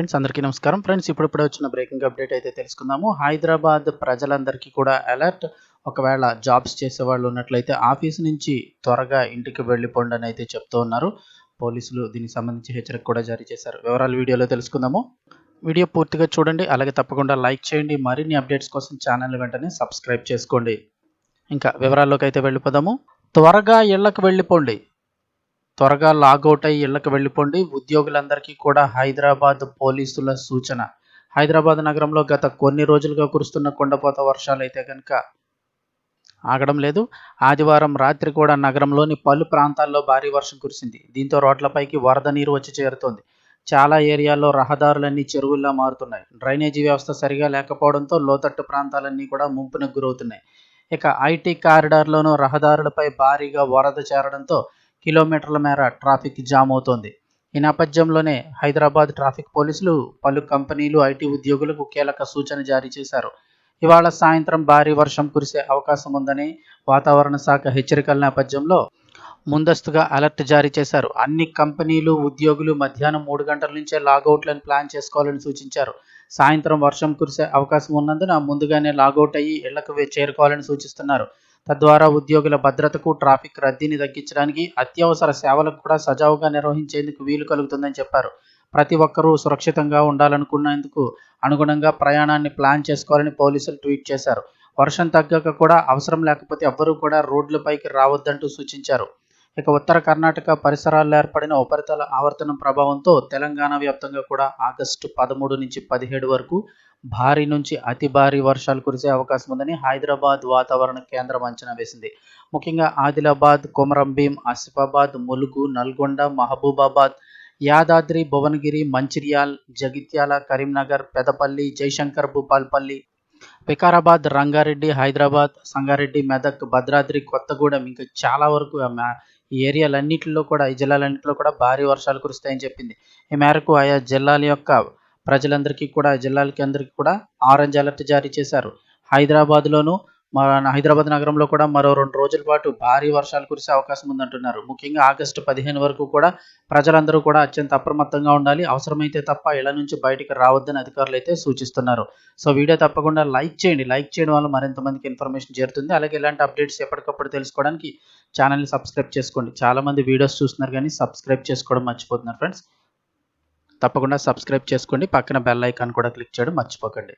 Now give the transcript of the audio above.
Friends అందరికీ నమస్కారం. Friends ఇప్పుడిప్పుడే వచ్చిన బ్రేకింగ్ అప్డేట్ అయితే తెలుసుకుందాము. హైదరాబాద్ ప్రజలందరికీ కూడా అలర్ట్. ఒకవేళ జాబ్స్ చేసే వాళ్ళు ఉన్నట్లయితే ఆఫీస్ నుంచి త్వరగా ఇంటికి వెళ్ళిపోండి అని అయితే చెప్తూ ఉన్నారు. పోలీసులు దీనికి సంబంధించి హెచ్చరిక కూడా జారీ చేశారు. వివరాలు వీడియోలో తెలుసుకుందాము. వీడియో పూర్తిగా చూడండి. అలాగే తప్పకుండా లైక్ చేయండి. మరిన్ని అప్డేట్స్ కోసం ఛానల్ వెంటనే సబ్స్క్రైబ్ చేసుకోండి. ఇంకా వివరాల్లోకి అయితే వెళ్ళిపోదాము. త్వరగా ఇళ్ళకు వెళ్ళిపోండి. త్వరగా లాగౌట్ అయ్యి ఇళ్ళకు వెళ్ళిపోండి. ఉద్యోగులందరికీ కూడా హైదరాబాద్ పోలీసుల సూచన. హైదరాబాద్ నగరంలో గత కొన్ని రోజులుగా కురుస్తున్న కొండపోత వర్షాలు అయితే కనుక ఆగడం లేదు. ఆదివారం రాత్రి కూడా నగరంలోని పలు ప్రాంతాల్లో భారీ వర్షం కురిసింది. దీంతో రోడ్లపైకి వరద నీరు వచ్చి చేరుతోంది. చాలా ఏరియాల్లో రహదారులన్నీ చెరువుల్లా మారుతున్నాయి. డ్రైనేజీ వ్యవస్థ సరిగా లేకపోవడంతో లోతట్టు ప్రాంతాలన్నీ కూడా ముంపునకు గురవుతున్నాయి. ఇక ఐటీ కారిడార్లోనూ రహదారులపై భారీగా వరద చేరడంతో కిలోమీటర్ల మేర ట్రాఫిక్ జామ్ అవుతోంది. ఈ నేపథ్యంలోనే హైదరాబాద్ ట్రాఫిక్ పోలీసులు పలు కంపెనీలు ఐటీ ఉద్యోగులకు కీలక సూచన జారీ చేశారు. ఇవాళ సాయంత్రం భారీ వర్షం కురిసే అవకాశం ఉందని వాతావరణ శాఖ హెచ్చరికల నేపథ్యంలో ముందస్తుగా అలర్ట్ జారీ చేశారు. అన్ని కంపెనీలు ఉద్యోగులు మధ్యాహ్నం మూడు గంటల నుంచే లాగౌట్లను ప్లాన్ చేసుకోవాలని సూచించారు. సాయంత్రం వర్షం కురిసే అవకాశం ఉన్నందున ముందుగానే లాగౌట్ అయ్యి ఇళ్ళకు చేరుకోవాలని సూచిస్తున్నారు. తద్వారా ఉద్యోగుల భద్రతకు ట్రాఫిక్ రద్దీని తగ్గించడానికి అత్యవసర సేవలకు కూడా సజావుగా నిర్వహించేందుకు వీలు కలుగుతుందని చెప్పారు. ప్రతి ఒక్కరూ సురక్షితంగా ఉండాలనుకున్నందుకు అనుగుణంగా ప్రయాణాన్ని ప్లాన్ చేసుకోవాలని పోలీసులు ట్వీట్ చేశారు. వర్షం తగ్గాక కూడా అవసరం లేకపోతే ఎవ్వరూ కూడా రోడ్లపైకి రావద్దంటూ సూచించారు. ఇక ఉత్తర కర్ణాటక పరిసరాల్లో ఏర్పడిన ఉపరితల ఆవర్తనం ప్రభావంతో తెలంగాణ వ్యాప్తంగా కూడా ఆగస్టు పదమూడు నుంచి పదిహేడు వరకు భారీ నుంచి అతి భారీ వర్షాలు కురిసే అవకాశం ఉందని హైదరాబాద్ వాతావరణ కేంద్రం అంచనా వేసింది. ముఖ్యంగా ఆదిలాబాద్ కొమరంభీం ఆసిఫాబాద్ ములుగు నల్గొండ మహబూబాబాద్ యాదాద్రి భువనగిరి మంచిర్యాల్ జగిత్యాల కరీంనగర్ పెదపల్లి జయశంకర్ భూపాల్పల్లి వికారాబాద్ రంగారెడ్డి హైదరాబాద్ సంగారెడ్డి మెదక్ భద్రాద్రి కొత్తగూడెం ఇంకా చాలా వరకు ఈ ఏరియాలన్నింటిలో కూడా ఈ జిల్లాలన్నింటిలో కూడా భారీ వర్షాలు కురుస్తాయని చెప్పింది. ఈ మేరకు ఆయా జిల్లాల యొక్క ప్రజలందరికీ కూడా జిల్లాలకి అందరికీ కూడా ఆరెంజ్ అలర్ట్ జారీ చేశారు. హైదరాబాద్లోను మన హైదరాబాద్ నగరంలో కూడా మరో రెండు రోజుల పాటు భారీ వర్షాలు కురిసే అవకాశం ఉందంటున్నారు. ముఖ్యంగా ఆగస్టు పదిహేను వరకు కూడా ప్రజలందరూ కూడా అత్యంత అప్రమత్తంగా ఉండాలి. అవసరమైతే తప్ప ఇళ్ళ నుంచి బయటికి రావద్దని అధికారులు అయితే సూచిస్తున్నారు. సో వీడియో తప్పకుండా లైక్ చేయండి. లైక్ చేయడం వల్ల మరింత మందికి ఇన్ఫర్మేషన్ చేరుతుంది. అలాగే ఇలాంటి అప్డేట్స్ ఎప్పటికప్పుడు తెలుసుకోవడానికి ఛానల్ని సబ్స్క్రైబ్ చేసుకోండి. చాలామంది వీడియోస్ చూస్తున్నారు కానీ సబ్స్క్రైబ్ చేసుకోవడం మర్చిపోతున్నారు ఫ్రెండ్స్. తప్పకుండా సబ్స్క్రైబ్ చేసుకోండి. పక్కన బెల్ ఐకాన్ కూడా క్లిక్ చేయడం మర్చిపోకండి.